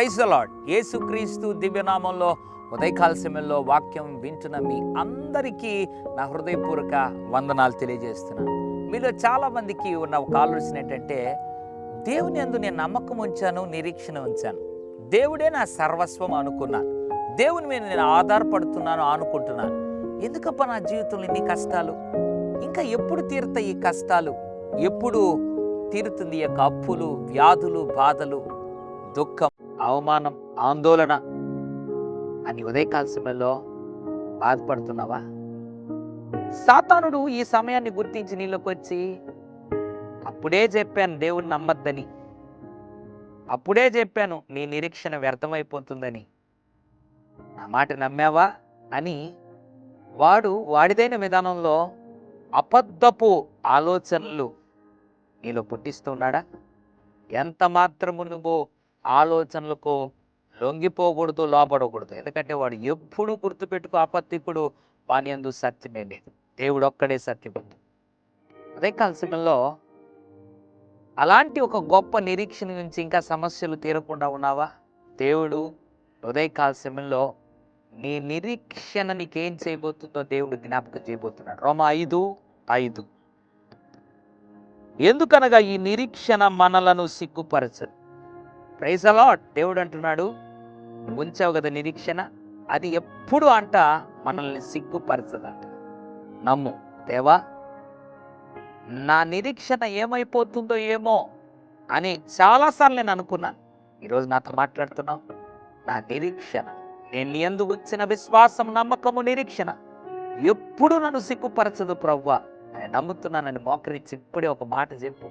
Praise the యేసుక్రీస్తు దివ్యనామంలో ఉదయకాల సమయంలో వాక్యం వింటున్న మీ అందరికీ నా హృదయపూర్వక వందనాలు తెలియజేస్తున్నాను మీలో చాలా మందికి ఉన్న ఒక ఆలోచన ఏంటంటే దేవుని అందు నేను నమ్మకం ఉంచాను నిరీక్షణ ఉంచాను. దేవుడే నా సర్వస్వం అనుకున్నాను దేవుని మీద నేను ఆధారపడుతున్నాను అనుకుంటున్నాను. ఎందుకప్ప నా జీవితంలో ఇన్ని కష్టాలు? ఇంకా ఎప్పుడు తీరుతాయి ఈ కష్టాలు? ఎప్పుడు తీరుతుంది ఈ యొక్క అప్పులు వ్యాధులు బాధలు దుఃఖం? అవమానం ఆందోళన అని ఉదయకాల సమయంలో బాధపడుతున్నావా? సాతానుడు ఈ సమయాన్ని గుర్తించి నీలోకి వచ్చి అప్పుడే చెప్పాను దేవుణ్ణి నమ్మద్దని. అప్పుడే చెప్పాను నీ నిరీక్షణ వ్యర్థమైపోతుందని. నా మాట నమ్మావా? అని వాడు వాడిదైన విధానంలో అబద్ధపు ఆలోచనలు నీలో పుట్టిస్తున్నాడా ఎంత మాత్రము నువ్వు ఆలోచనలకు లొంగిపోకూడదు లోపడకూడదు ఎందుకంటే వాడు ఎప్పుడు గుర్తుపెట్టుకో అపత్తికుడు వాని ఎందు సత్యమే లేదు. దేవుడు ఒక్కడే సత్యవంతుడు అదే కాలసమయంలో అలాంటి ఒక గొప్ప నిరీక్షణ నుంచి ఇంకా సమస్యలు తీరకుండా ఉన్నావా? దేవుడు ఉదయకాల సమయంలో నీ నిరీక్షణ నీకేం చేయబోతుందో దేవుడు జ్ఞాపకం చేయబోతున్నాడు. రోమ ఐదు ఐదు. ఎందుకనగా ఈ నిరీక్షణ మనలను సిగ్గుపరచదు? ప్రైజ్ అలాట్ దేవుడు అంటున్నాడు ఉంచావు కదా నిరీక్షణ అది ఎప్పుడు అంట మనల్ని సిగ్గుపరచదంట. నమ్ము దేవా నా నిరీక్షణ ఏమైపోతుందో ఏమో అని చాలాసార్లు నేను అనుకున్నాను. ఈరోజు నాతో మాట్లాడుతున్నావు. నా నిరీక్షణ నేను ఎందు వచ్చిన విశ్వాసం నమ్మకము నిరీక్షణ ఎప్పుడు నన్ను సిగ్గుపరచదు ప్రవ్వా. నేను నమ్ముతున్నానని మోకరించి ఇప్పుడే ఒక మాట చెప్పు.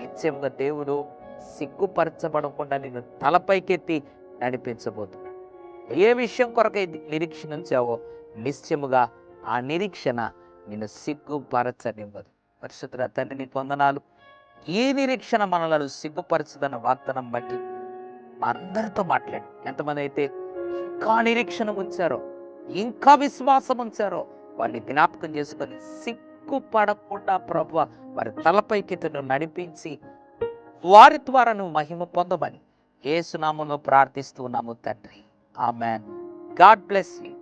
నిత్యంగా దేవుడు సిగ్గుపరచబడకుండా నిన్ను తలపైకెత్తి నడిపించబోతు ఏ విషయం కొరకై నిరీక్షణ ఉంచావో నిశ్చయముగా ఆ నిరీక్షణ నిన్ను సిగ్గుపరచనివ్వదు. పరిశుద్ధ తండ్రి పొందనాలు వందనాలు. ఈ నిరీక్షణ మనలను సిగ్గుపరచదన్న వాగ్దానం బట్టి అందరితో మాట్లాడు. ఎంతమంది అయితే ఇంకా నిరీక్షణ ఉంచారో ఇంకా విశ్వాసం ఉంచారో వారిని జ్ఞాపకం చేసుకొని సిగ్గుపడకుండా ప్రభు వారి తలపైకి నడిపించి వారి ద్వారా నువ్వు మహిమ పొందమని ఏసునామంలో ప్రార్థిస్తున్నాము తండ్రి. ఆమెన్. God bless you.